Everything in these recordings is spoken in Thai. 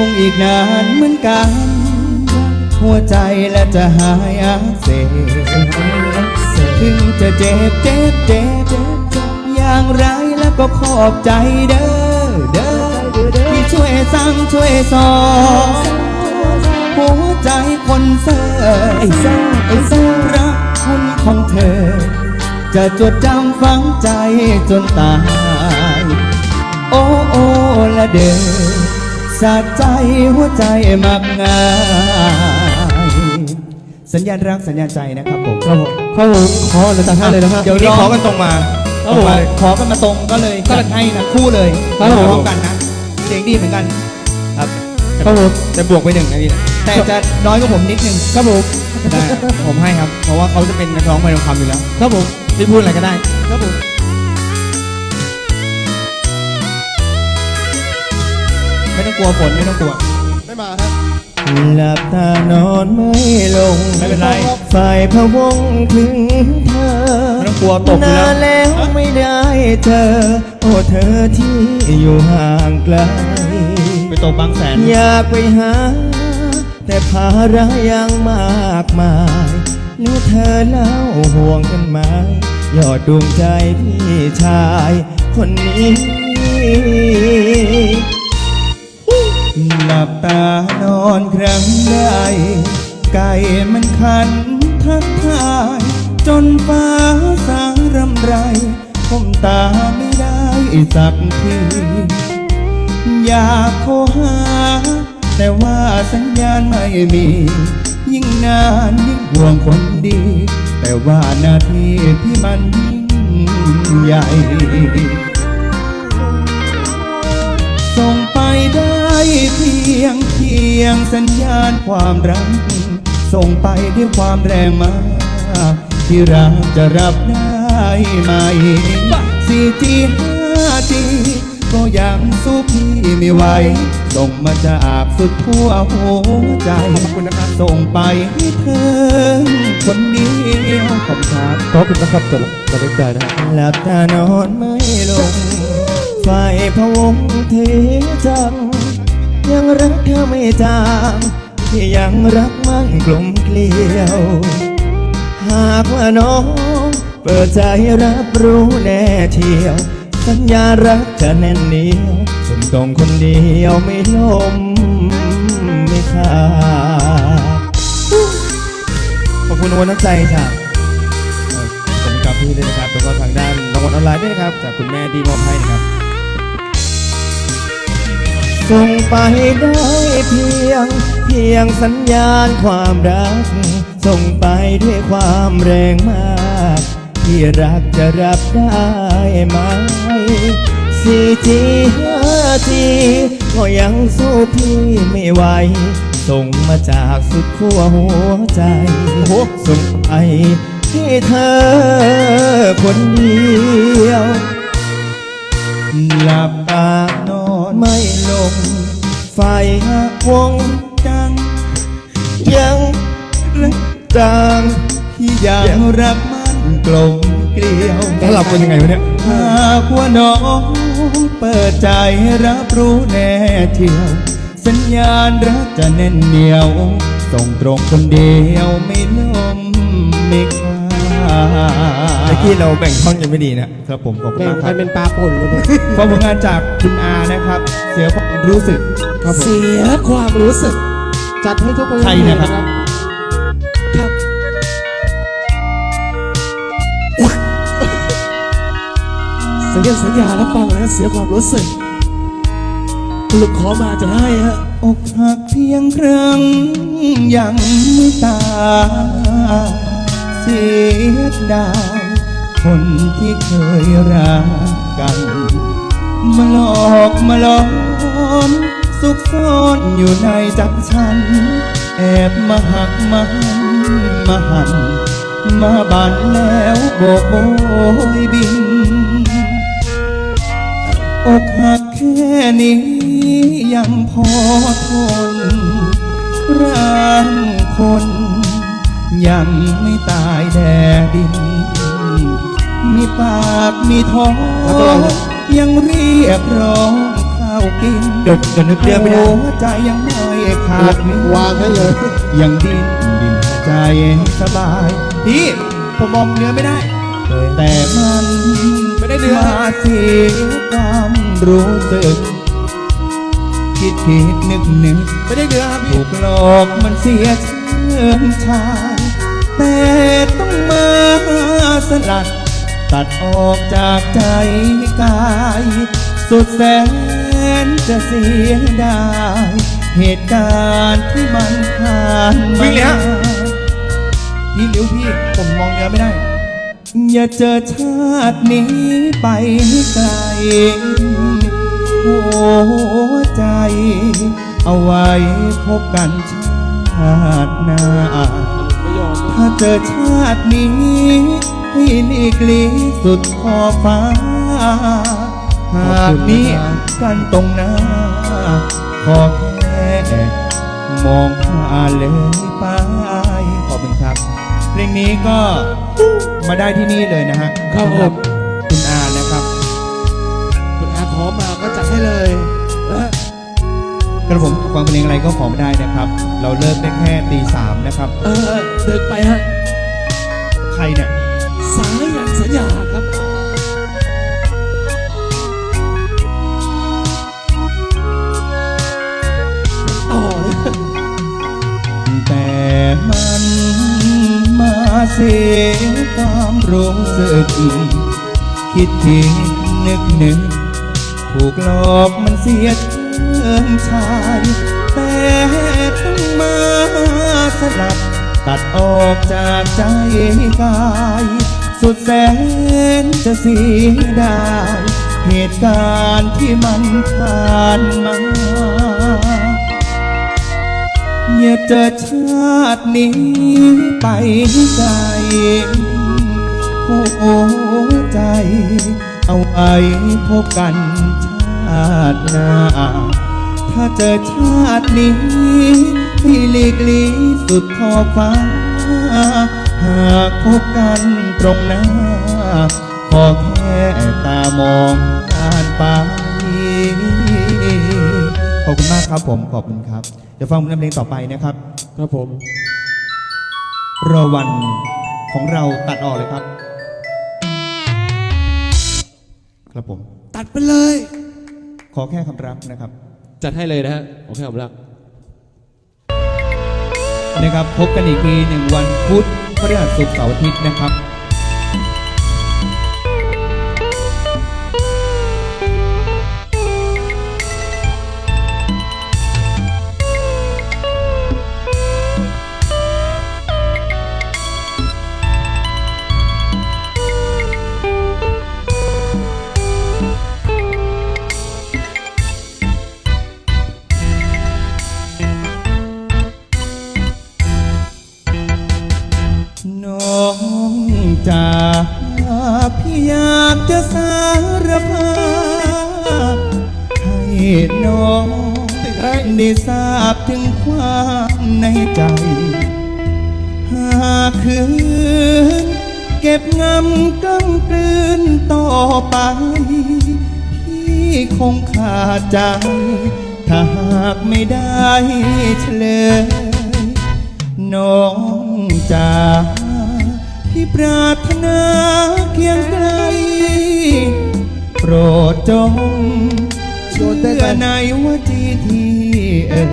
คงอีกนานเหมือนกัน หัวใจและจะหายอักเสบถึงจะเจ็บเจ็บเจ็บเจ็บอย่างไรแล้วก็ขอบใจเด้อเด้อที่ช่วยสั่งช่วยสอนหัวใจคนเซอไอ้เซ่อไอ้เซ่อรักคุณของเธอ จะจดจำฝังใจจนตาย โอ้โอ้ละเด้อ สะใจหัวใจมักง่ายสัญญาณรักสัญญาณใจนะครับผมครับผมครับผมขอเลยจากท่านเลยนะฮะเดี๋ยวนี่ร้องขอกันตรงมาครับผมขอกันมาตรงก็เลยจัดให้นะคู่เลยครับผมพร้อมกันนะเสียงดีเหมือนกันครับครับผมจะบวกไปหนึ่งนะพี่นะแต่จะน้อยกว่าผมนิดนึงครับผมได้ผมให้ครับ เพราะว่าเขาจะเป็นนักร้องเพลงทองคำอยู่แล้วครับผมพี่พูดอะไรก็ได้ครับผม ไม่ต้องกลัวฝนไม่ต้องกลัว ไม่มาฮะ หลับตานอนไม่ลงไม่เป็นไร ฝ่ายพะวงถึงเธอไม่ต้องกลัวตกอยู่นาแล้วนแล้วไม่ได้เจอโอ้เธอที่อยู่ห่างไกล ไปตกบางแสนอยากไปหา แต่ภาระยังมากมายแล้วเธอเล่าห่วงกันไหมยอดดวงใจพี่ชาย คนนี้ หลับตานอนครั้งใดไก่มันขันทักทาย จนฟ้าสางรำไรผมตาไม่ได้สักที อยากโทรหา แต่ว่าสัญญาณไม่มี ยิ่งนานยิ่งห่วงคนดี แต่ว่านาที่พี่มันยิ่งใหญ่ เพียงเพียงสัญญาณความรัก ส่งไปด้วยความแรงมาก ที่เราจะรับได้ไหม 4G 5G ก็ยังสู้พี่ไม่ไหว ส่งมาจากสุดทั่วหัวใจ ขอบคุณนะครับ ส่งไปให้เธอคนเดียวขอบคุณครับขอบคุณนะครับสำหรับกำลังใจนะฮะหลับตานอนไม่ลง ไฟพะวงเทจัง ยังรักเธอไม่จางที่ยังรักมันกลมเกลียว หากว่าน้องเปิดใจรับรู้แน่เที่ยว สัญญารักจะแน่นเหนียวสมตรงคนเดียวไม่ล้มไม่ขาดขอบคุณวันน้ำใจจากเอ่อผมกับพี่ด้วยนะครับ แล้วก็ทางด้านรางวัลออนไลน์ด้วยนะครับ จากคุณแม่ที่มอบให้นะครับ ส่งไปได้เพียง เพียงสัญญาณความรัก ส่งไปด้วยความแรงมาก ที่รักจะรับได้ไหม 4G 5G ก็ยังสู้พี่ไม่ไหวส่งมาจากสุดขั้วหัวใจส่งไปให้เธอคนเดียวหลับตานอน ไม่ลง ไฟวงจัง ยังรักจางที่ยังรักมันกลมเกลียวแล้วหลับเป็นยังไงวะเนี่ย หากว่าน้องเปิดใจรับรู้แน่เที่ยว สัญญาณรักจะแน่นเหนียว ส่งตรงคนเดียวไม่ล้มไม่ค ลาเมื่อกี้เราแบ่งท่อนกันไม่ดีนะครับผมขอบคุณแบ่งมากคกัรันบเป็นปลาป่นเลยเนี่ยขอบผลงานจากคุณอานะครับ เสียความรู้สึกครับผม เสียความรู้สึก จัดให้ทุกคนใครเนี่ยครับ ครับสัญญาสัญญาแล้วฟังนะเสียความรู้สึกคุณลูกขอมาจะให้ฮะ อกหักเพียงครั้งยังไม่ตายเสียดายคนที่เคยรักกัน มาหลอกมาหลอมสุขซ่อนอยู่ในจักฉัน แอบมาหักมาหันมาหัน มาบันแล้วโบกโบยบิน อกหักแค่นี้ยังพอทนร่างคน ยังไม่ตายแดดิน มีปากมีท้องยังเรียกร้องคาวกินเดี๋ยวเดี๋ยวนึกเรื่องไม่ได้หัวใจยังไม่ขาดมิวางให้เลย ยังดิ้นดิ้นใจสบายพี่ผมบอกเนื้อไม่ได้ แต่มันไม่ได้เนื้อมาเสียความรู้สึกคิดคิดนึกนึกไม่ได้เนื้อครับถูพี่กหลอกมันเสียเชิงชาย แต่ต้องมาสลัด ตัดออกจากใจกาย สุดแสนจะเสียดายเหตุการณ์ที่มันผ่านมาวิ่งเลยฮะ พี่เร็วพี่ผมมองเนื้อไม่ได้ อย่าเจอชาตินี้ไปให้ไกลหัวใจ เอาไว้พบกันชาติหน้าไม่ยอม ถ้าเจอชาตินี้ให้หลีกลีสุดขอบฟ้า หากมีกันตรงหน้า ขอแค่มองผ่านเลยไปขอบคุณครับเพลงนี้ก็มาได้ที่นี่เลยนะฮะครับผมสำหคุณอานะครับ คุณอาขอมาก็จัดให้เลยนะฮะ กระผมฟังเพลงอะไรก็ขอไม่ได้นะครับ เราเลิกได้แค่ตีสามนะครับ เออเดินไปฮะ ใครเนี่ย สายยันสัญญาครับ ต่อเลยแต่มันมาเสียความรู้สึก คิดถึงนึกนึกถูกหลอกมันเสีย เชิงชาย แต่ต้องมาสลับ ตัดออกจากใจกาย สุดแสนจะเสียดายเหตุการณ์ที่มันผ่านมาอย่าเจอชาตินี้ไปไกลหัวใจ เอาไว้พบกัน ติหน้า ถ้าเจอชาตินี้ให้หลีกลีสุดขอบฟ้า หากพบกันตรงหน้า ขอแค่ตามองผ่านไป ขอบคุณมากครับผม ขอบคุณครับ เดี๋ยวฟังเพลงต่อไปนะครับ ครับผมรอวันของเราตัดออกเลยครับ ครับผม ตัดไปเลยข อแค่คำรับนะครับ จัดให้เลยนะฮะโอเคผมรักนะครับ พบกันอีกทีหนึ่งวันพุธพฤหัสศุกร์เสาร์อาทิตย์นะครับ องได้ทราบถึงความในใจ หากคืน เก็บงำกล้ำกลืนต่อไป พี่คงขาดใจ ถ้าหากไม่ได้เฉลย น้องจ๋าพี่ปรารถนาเคียงไกลโปรดจง เชื่อในว่าจีที่เอ่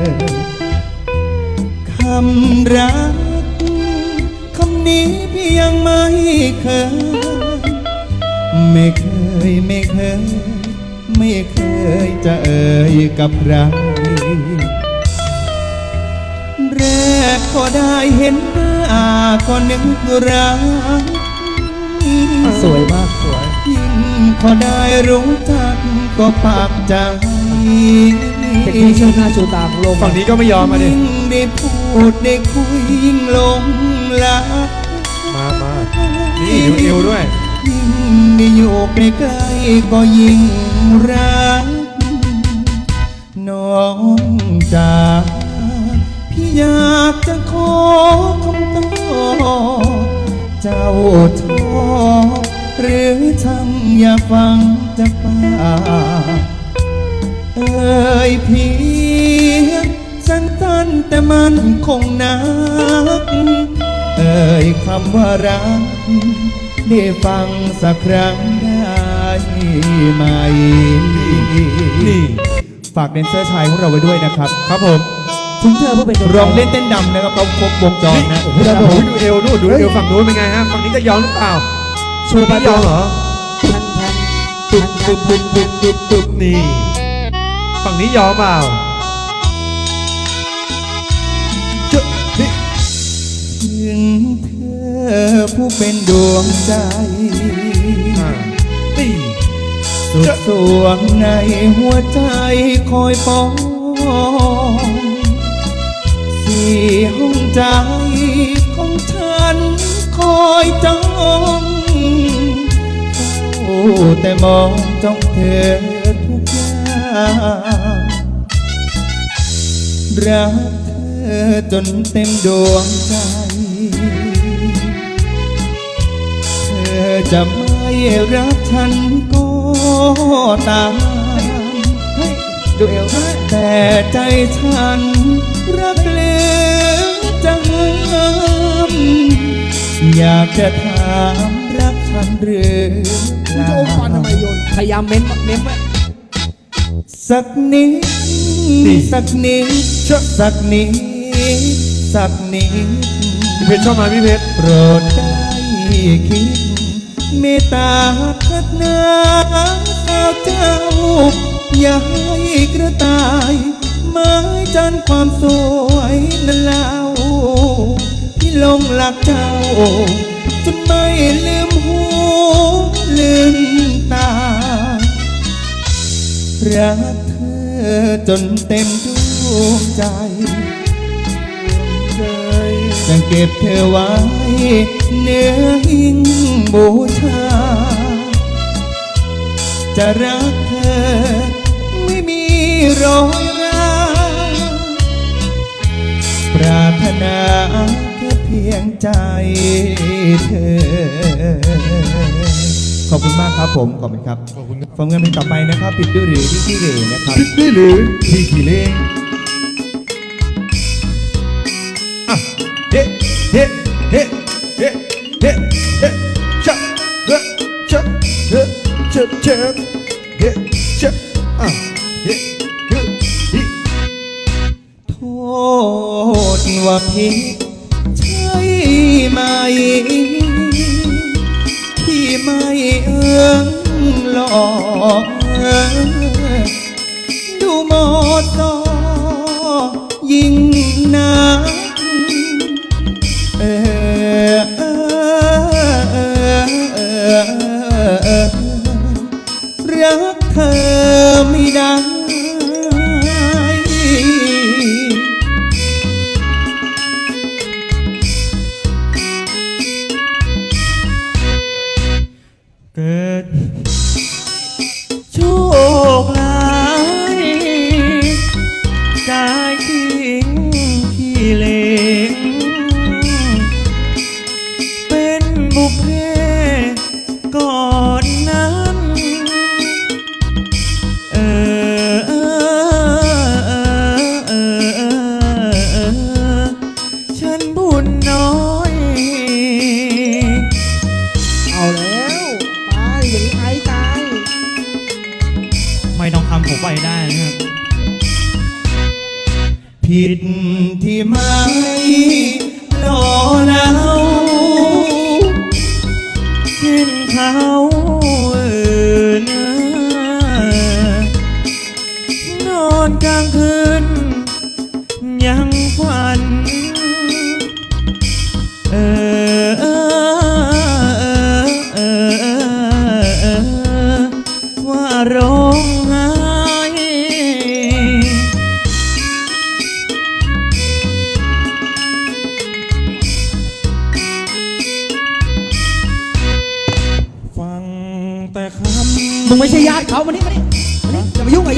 คำรักคำนี้พี่ยังไม่เคย ไม่เคยไม่เคย ไม่เคยจะเอ่ยกับใครแรกก็ได้เห็นหน้าก็นึกรักสวยมากสวยยิ่งพอได้รู้จัก ก็ปากใจเป็นที่เชื่อหน้าชูตาของโลกฝั่งนี้ก็ไม่ยอมมาดิยิ่งได้พูดได้คุยยิ่งหลงรักมามานี่ดูเอวด้วย ยิ่งได้อยู่ใกล้ๆก็ยิ่งรักน้องจ๋าพี่อยากจะขอคำตอบเจ้าชอบหรือช่างอยากฟัง จากปากเอ่ยเพียงสั้นๆแต่มันคงนัก เอ่ยคำว่ารัก ได้ฟังสักครั้งได้ไหมนี่ฝากแดนเซอร์ชายของเราไว้ด้วยนะครับ ครับผมถึงเธอผู้เป็นร้องเล่นเต้นดำนะครับเขาครบวงจรนะโอ้โหดูเอวนู่นดูเอวฝั่งนู้นเป็นไงฮะฝั่งนี้จะยอมหรือเปล่าชูปไม่ยอมเหรอทันทัน ตุ๊บตุ๊บตุ๊บตุ๊บตุ๊บตุ๊บนี่ ฝั่งนี้ยอมเปล่าเจ้านี่ถึงเธอผู้เป็นดวงใจอ่านี่สุดสวงในหัวใจคอยปองสี่ห้องใจของฉันคอยจ้อง แต่มองจ้องเธอทุกอย่างรักเธอจนเต็มดวงใจ เธอจะไม่รักฉันก็ตามดูเอวแต่ใจฉันรักเหลือจังอยากจะถามรักฉันหรือ เปล่าพยายามเม้นเม้นไว้สักนิดสักนิดสักนิดสักนิดพี่เพชรชอบไหมพี่เพชรโปรดได้คิดเมตตาพัฒนาสาวเจ้า อย่าให้กระต่ายไม้จันความสวยนั่นเล่าที่ลงหลักเจ้าจนไม่ลืมหู ลืมตา รักเธอจนเต็มดวงใจยังเก็บเธอไว้เนื้อหิ้งบูชา จะรักเธอไม่มีรอยร้าปรารถนาแค่เพียงใจเธอ ขอบคุณมากครับผม ขอบคุณครับขอบคุณครับฟังกันเพลงต่อไปนะครับ ปิดด้วยหรือที่ที่เหรนะครับนี่หรือพี่ขี่เล่งอะเฮ้เฮ้เฮ้เฮ้เฮ้เฮ้ชะเฮ้ชะเฮ้ชะชะเฮ้ชะอะเฮ้เฮ้ฮิโทษว่าผิดใช่ไหมที่ ไม่เอื้องหลอก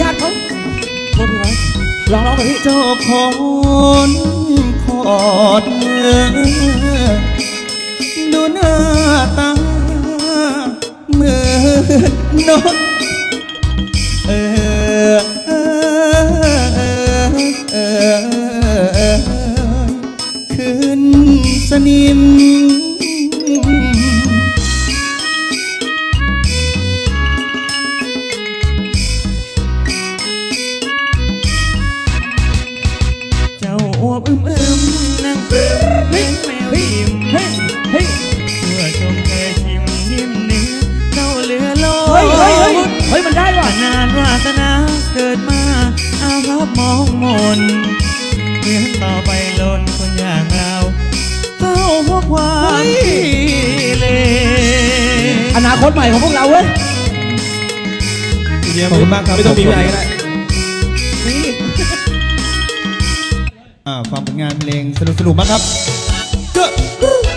าเขาโทษพี่ไหมลองร้องหน่อเจ้าคนขอดดูหน้าตาเหมือนนกเออเออเออขึ้นสนิม นาคตใหม่ของพวกเราเว้ยขอบคุณมากครับไม่ต้องมีวินัยก็ได้อ่าฟังผลงานเพลงสนุกสนุกๆมากครับเจ้าเบิกอ่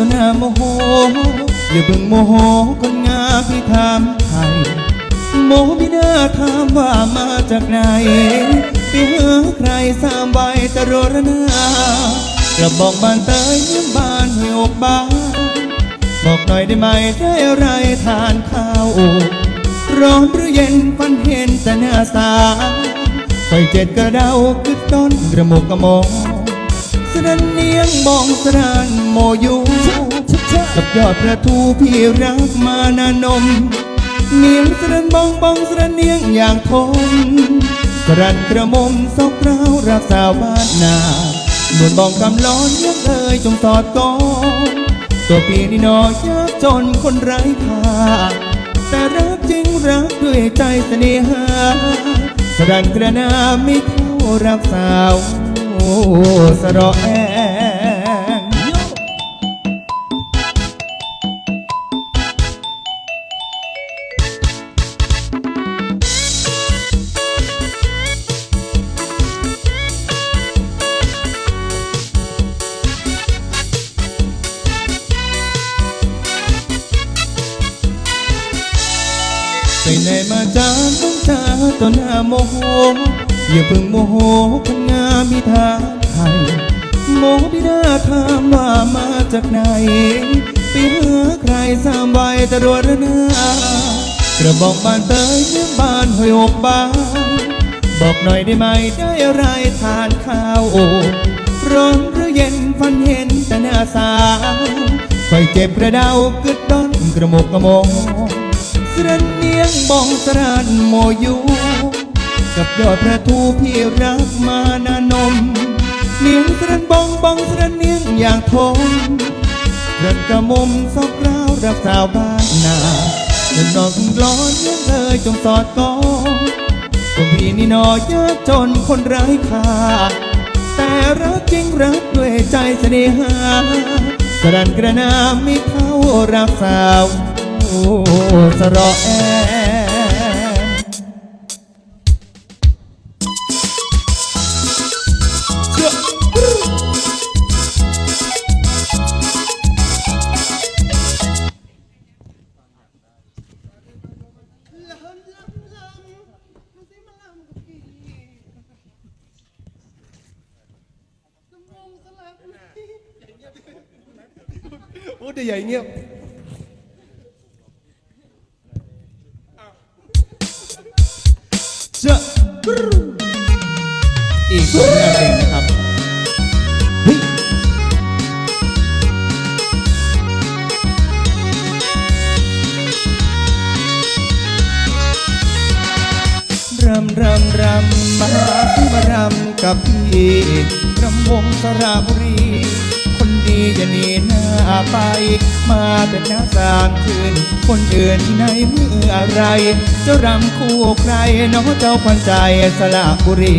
ตนาโมโห อย่าเพิ่งโมโหคนงามพี่ถามไทยโมพี่น่าถามว่ามาจากไหนไปหาใครสามใบตะโรรนากระบอกบานเตยเยี่ยมบานห้วยอกบานบอกหน่อยได้ไหมได้อะไรทานข้าวร้อนหรือเย็นฟันเห็นแต่หน้าสาวคอยเจ็ดกระเดากึดต้นกระหมกกระมอง สรันเนียงมองสรานโมยูกับยอดประทูพี่รักมานานม เนียงสรันบองบองสรันเนียงอย่างทนสรันกระมมซอกเรารักสาวบ้านนาหนวลบองกำล้อนยักเอ่ยจงสอดกองตัวพี่นี่นอยากจนคนไร้ค่าแต่รักจริงรักด้วยใจเสน่หาสรันกระนาไม่เท่ารักสาว โอ้สะเรอแองไปไหนมาจ้าต้ อย่าเพิ่งโมโหคนงามมีทาไทยโมบิดาถามว่ามาจากไหน ไปหาใครสามใบตะรวจนากระบอกบานเตยเนื้อบานหอยหกบานบอกหน่อยได้ไหมได้อะไรทานข้าวโอร้อนหรือเย็นฟันเห็นแต่หน้าสาวคอยเจ็บกระเดากึดด้อนกระหมกกระมงสรันเนียงบองสรันโมยู กับยอดพระทูพี่รักมานานมเนียงสรันบองบองสรันเนียงอย่างทนเดินกระมุมซอกราวรักสาวบ้านนาเดินนอกร้อนเลี้ยงเลยจงสอดกองตัวพี่นี่นอยากจนคนไร้ค่าแต่รักจริงรักด้วยใจเสน่หาสรันกระนาไม่เท่ารักสาวโอ้สรอแอ พูดใหญ่เงียบเจ้าอีกผลงานเพลงนะครับเฮ้ยรำรำรำมาที่มารำกับพี่รำวงสระบุรีคนดี อย่าหนีหน้าไป มาแต่หน้าสามคืน คนอื่นที่ไหนเมื่ออะไร เจ้ารำคู่ใครน้องเจ้าควันใจสระบุรี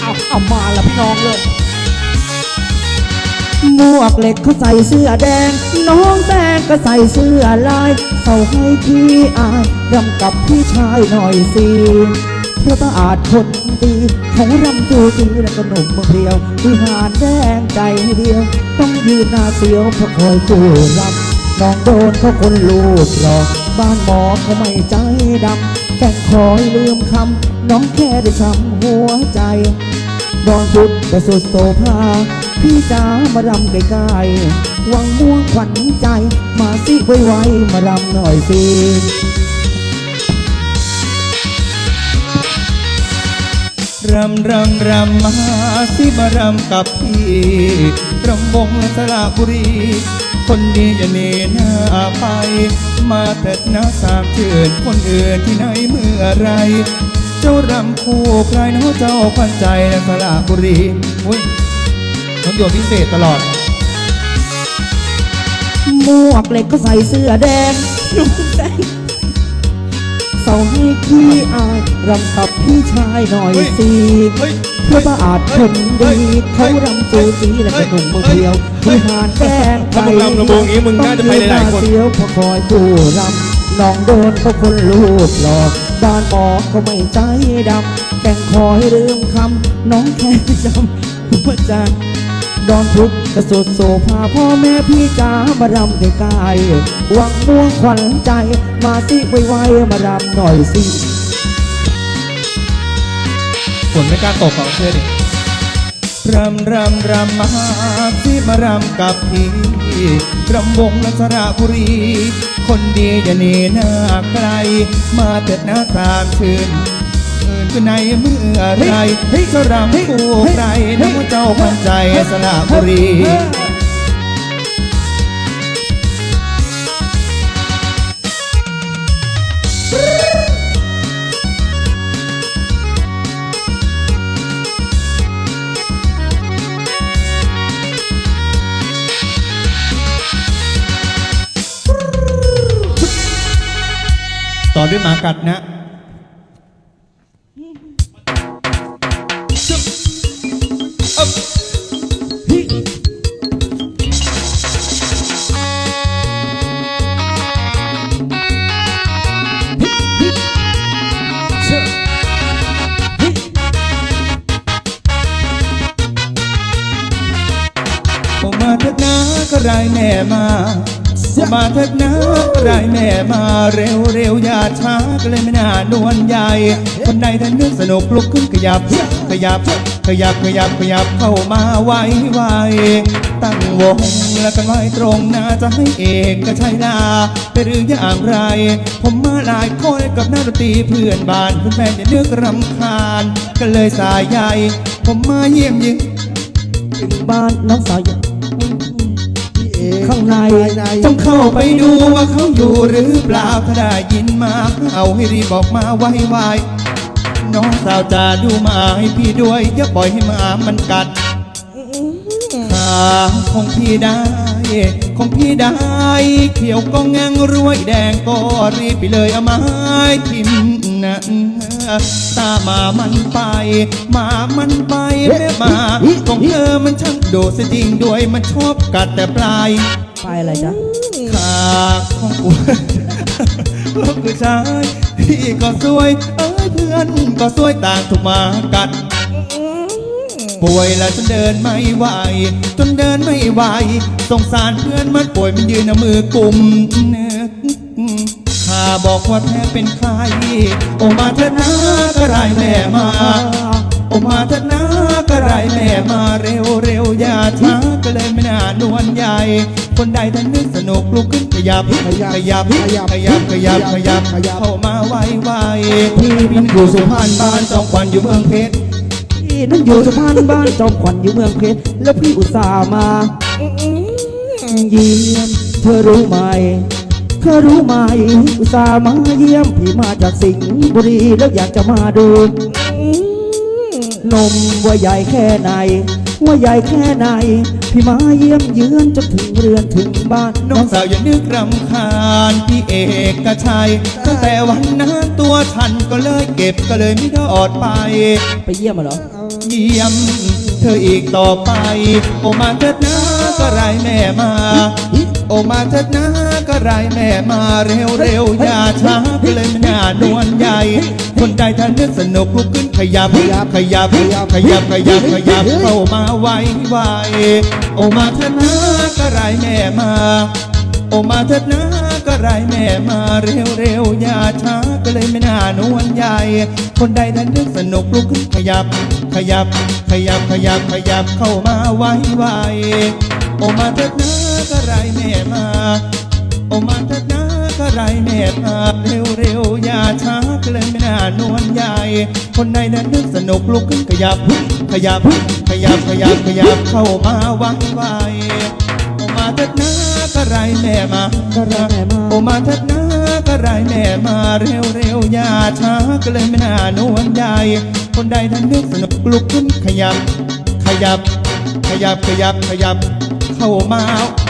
เอาเอามาละพี่น้องเลยหมวกเหล็กเขาใส่เสื้อแดง น้องแดงก็ใส่เสื้อลายเขาให้พี่อายรำกับพี่ชายหน่อยสิเพราะตาอาจคน ดีเขารำจูจีและก็หนุ่มเรียววิหารแดงใจเดียว ต้องยืนหน้าเสียวเพราะคอยคู่รำน้องโดนเขาคนลูกหลอกบ้านหมอเขาไม่ใจดำแก่คอยลืมคำน้องแค่ได้ช้ำหัวใจดอนพุดก็สุดโสภาพี่จ๋ามารำใกล้ๆวังม่วงขวัญใจ มาสิไวๆมารำหน่อยสิ รำรำรำมาสิมารำกับพี่รำวงสระบุรี คนดีอย่าเนหน้าไป มาเถิดนะสามเชิญคนอื่นที่ไหนเมื่อไร เจ้ารำคู่ใครนาะเจ้าขวัญใจและสระบุรีอุ้ยน้องโยพิเศษตลอดหมวกเหล็กก็ใส่เสื้อแดงนุ่งแดง เสาให้พี่อายรำกับพี่ชายหน่อยสิเฮ้ย เพื่อบาทคนดีเขารำจูจีและกระหนุ่มมือเพียวที่หานแกงไก่ถ้ามึงรำระวงอย่างงี้มึงน่าจะไปหลายๆคน ต้องยืนหเสียวพอคอยผู้รำน้องโดนเขาคนลูกหลอกบ้านหมอก็ไม่ใจดำแกงคอยลืมคำน้องแค่จำหัวใจ ดอนทุกข์กระสุดโซภาพ่อแม่พี่จ๋ามารำใกล้ๆหวังม่วงขวัญใจ มาสิไวๆมารำหน่อยสิฝนไม่กล้าตกหรอกเชื่อดิรำรำรำมาที่มารำกับพี่รำวงและสระบุรี คนดีอย่าหนีหน้าใครมาเถิดหน้าสามชื่น คือในเมื่อไรจะรำคู่ใครน้องเจ้าขวัญใจสระบุรีต่อด้วยหมากัดนะ มาเถิดนะก็ไรแม่มาเร็วเร็วอย่าช้าก็เลยไม่น่านวลใหญ่ คนใดท่านนึกสนุกลุกขึ้นขยับ ขยับ ขยับขยับขยับเข้ามาไวไวตั้งวงแล้วกันไว้ตรงหน้าจะให้เอกก็ใช่ลาไปหรืออย่างไร ผมมาหลายคนกับนักดนตรีเพื่อนบ้านเพื่อนแฟนอย่านึกรำคาญ ก็เลยสายใหญ่ ผมมาเยี่ยมยิงถึงบ้านน้องสาวอยู่ ข้างใน ต้องเข้าไปดูว่าเขาอยู่หรือเปล่าถ้าได้ยินมา เอาให้รีบบอกมาไวไวน้องสาวจะดูมาให้พี่ด้วย อย่าปล่อยให้หมามันกัดขาของพี่ได้ของพี่ได้ เขียวก็แงงรวยแดงก็รีบไปเลยเอามาให้ทิม นะตามามันไปหมามันไปแม่หมาของเธอมันช่างโดดเสียจริงด้วยมันชอบกัดแต่ปลายไปอะไรจ๊ะขาของกูลูกผู้ชายพี่ก็สวย เอ้ยเพื่อนก็สวยต่างถูกหมากัดป่วยแล้วจนเดินไม่ไหว จนเดินไม่ไหว สงสารเพื่อนมันป่วยมันยืนเอามือกุมเนื้อ ข้าบอกว่าแพ้เป็นใคร โอมาเถอะนะก็ไรแม่มา โอมาเถอะนะก็ไรแม่มาเร็วเร็วอย่าช้าก็เลยไม่น่านวลใหญ่ คนใดท่านนึกสนุกลุกขึ้นขยับขยับขยับขยับขยับขยับขยับเข้ามาไวไวพี่บินอยู่สุพรรณบ้านจอมควันอยู่เมืองเพชรพี่นั้นอยู่สุพรรณบ้านจอมขวัญอยู่เมืองเพชรแล้วพี่อุตส่าห์มาเยี่ยมเธอรู้ไหม เธอรู้ไหมอุตส่าห์มาเยี่ยมพี่มาจากสิงห์บุรีแล้วอยากจะมาดูนมว่าใหญ่แค่ไหน ว่าใหญ่แค่ไหน พี่มาเยี่ยมเยือนจนถึงเรือนถึงบ้านน้องสาวอย่านึกรำคาญพี่เอกชัยตั้งแต่วันนั้นตัวฉันก็เลยเก็บก็เลยไม่ได้อดไป ไปเยี่ยมมาเหรอ เยี่ยม เธออีกต่อไป โอมาเถิดนะก็ไรแม่มา โอมาเถิดนะก็ไรแม่มาเร็วเร็วอย่าช้าเลยไม่น่านวลใหญ่ คนใดท่านนึกสนุกลุกขึ้นขยับขยับขยับขยับขยับขยับเข้ามาไวไวโอมาเถิดนะก็ไรแม่มา โอมาเถิดนะ ก็ไรแม่มาเร็วเร็วอย่าช้าก็เลยไม่น่านวลใหญ่ คนใดท่านนึกสนุกลุกขึ้นขยับ ขยับ ขยับขยับขยับเข้ามาไวไวโอมาเถิดนะก็ไรแม่มาโอมาเถิดนะก็ไรแม่มาเร็วเร็วอย่าช้าก็เลยไม่น่านวลใหญ่ คนใดนั้นนึกสนุกลุกขึ้นขยับ ขยับ ขยับขยับขยับเข้ามาไวไว มาเถิดนะก็ไรแม่มาก็ไรแม่มาโอมาเถิดนะก็ไรแม่มาเร็วเร็วๆอย่าช้าก็เลยไม่น่านวลใหญ่คนใดนั้นนึกสนุกลุกขึ้นขยับ ขยับ ขยับขยับขยับ เข้ามา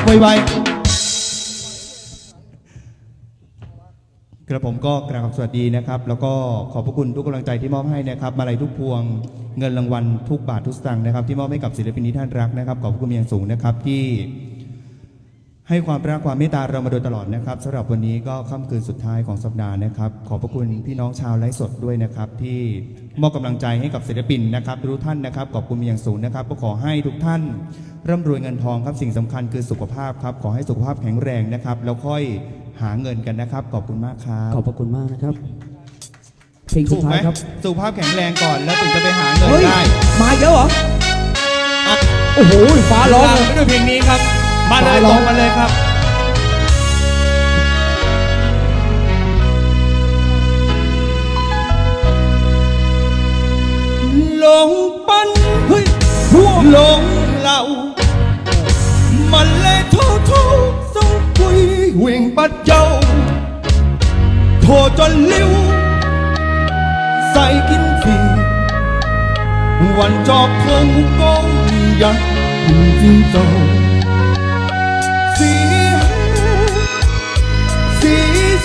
ไวๆกระผมก็กราบสวัสดีนะครับ แล้วก็ขอบพระคุณทุกกำลังใจที่มอบให้นะครับ มาลัยทุกพวงเงินรางวัลทุกบาททุกสตางค์นะครับ ที่มอบให้กับศิลปินที่ท่านรักนะครับ ขอบพระคุณอย่างสูงนะครับที่ ให้ความรักความเมตตาเรามาโดยตลอดนะครับสำหรับวันนี้ก็ค่ำคืนสุดท้ายของสัปดาห์นะครับ ขอบพระคุณพี่น้องชาวไลฟ์สดด้วยนะครับ ที่มอบกำลังใจให้กับศิลปินนะครับทุกท่านนะครับขอบคุณอย่างสูงนะครับก็ขอให้ทุกท่านร่ำรวยเงินทองครับสิ่งสำคัญคือสุขภาพครับขอให้สุขภาพแข็งแรงนะครับแล้วค่อยหาเงินกันนะครับ ขอบคุณมากครับขอบพระคุณมากนะครับเพลงสุถูดกท้าไหมยครับสุขภาพแข็งแรงก่อนแล้วถึงจะไปหาเงินเฮ้ยได้มาอีกแล้วเหรออะโอ้โหฟ้าร้องลาไปด้วยเพลงนี้ครับ มาเลยฟ้าตร้รองงมาเลยครับหลงปันเฮ้ยหลงเหล่ามันเลยโทษโทษส่งคุยวิ่งปัดเจ้า โทรจนลิ้ว ใส่กินทีวันจอบทงกงยักจริงโตสี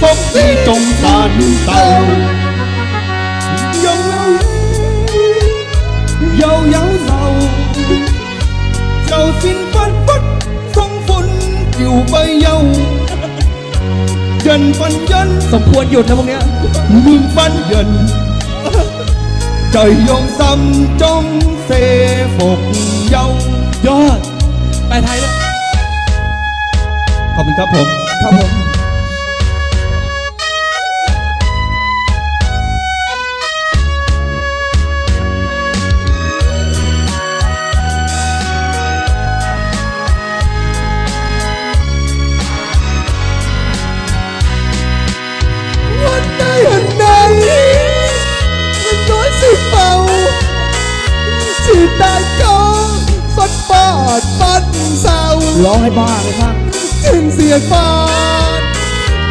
Phốc đi trong tàn tàu Dòng lâu Dâu dấu dầu Dầu xin phát phát Phong phun Kiều bay dâu เย็นฟันเย็นสมควรหยุดนะพวกเนี้ยมึงฟันเย็นใจยองซ้ำจ้องเสฝกเยาวยอด ไปไทยเลยขอบคุณครับผม ครับผม ร้องให้บ้าเลยครับจึงเสียฟา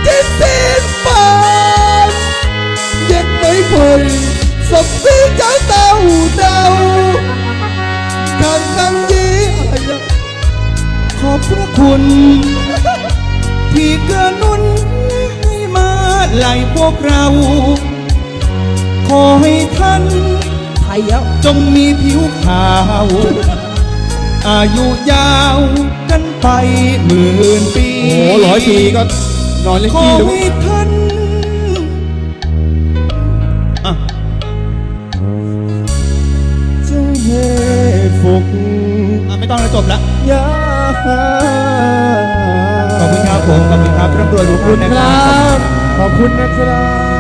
จึงเสียฟาดยังไม่เคยสมสีเจ้าเต้าเดาครั้งครั้งนี้ขอบพระคุณ ที่เกื้อหนุนให้มาไหลพวกเรา ขอให้ท่านไทยจงมีผิวขาว อายุยาว กันไปหมื่นปี โอ้ร้อยปีก็นอนเล่นขอขี้ดูให้ท่านอะจะให้ฟุกอะไม่ต้องแล้วจบละยาขอบคุณครับผมขอบคุณครับร่ำรวยรู้ขอบคุคุณณนะคครัรับบขอบคุณนะครับ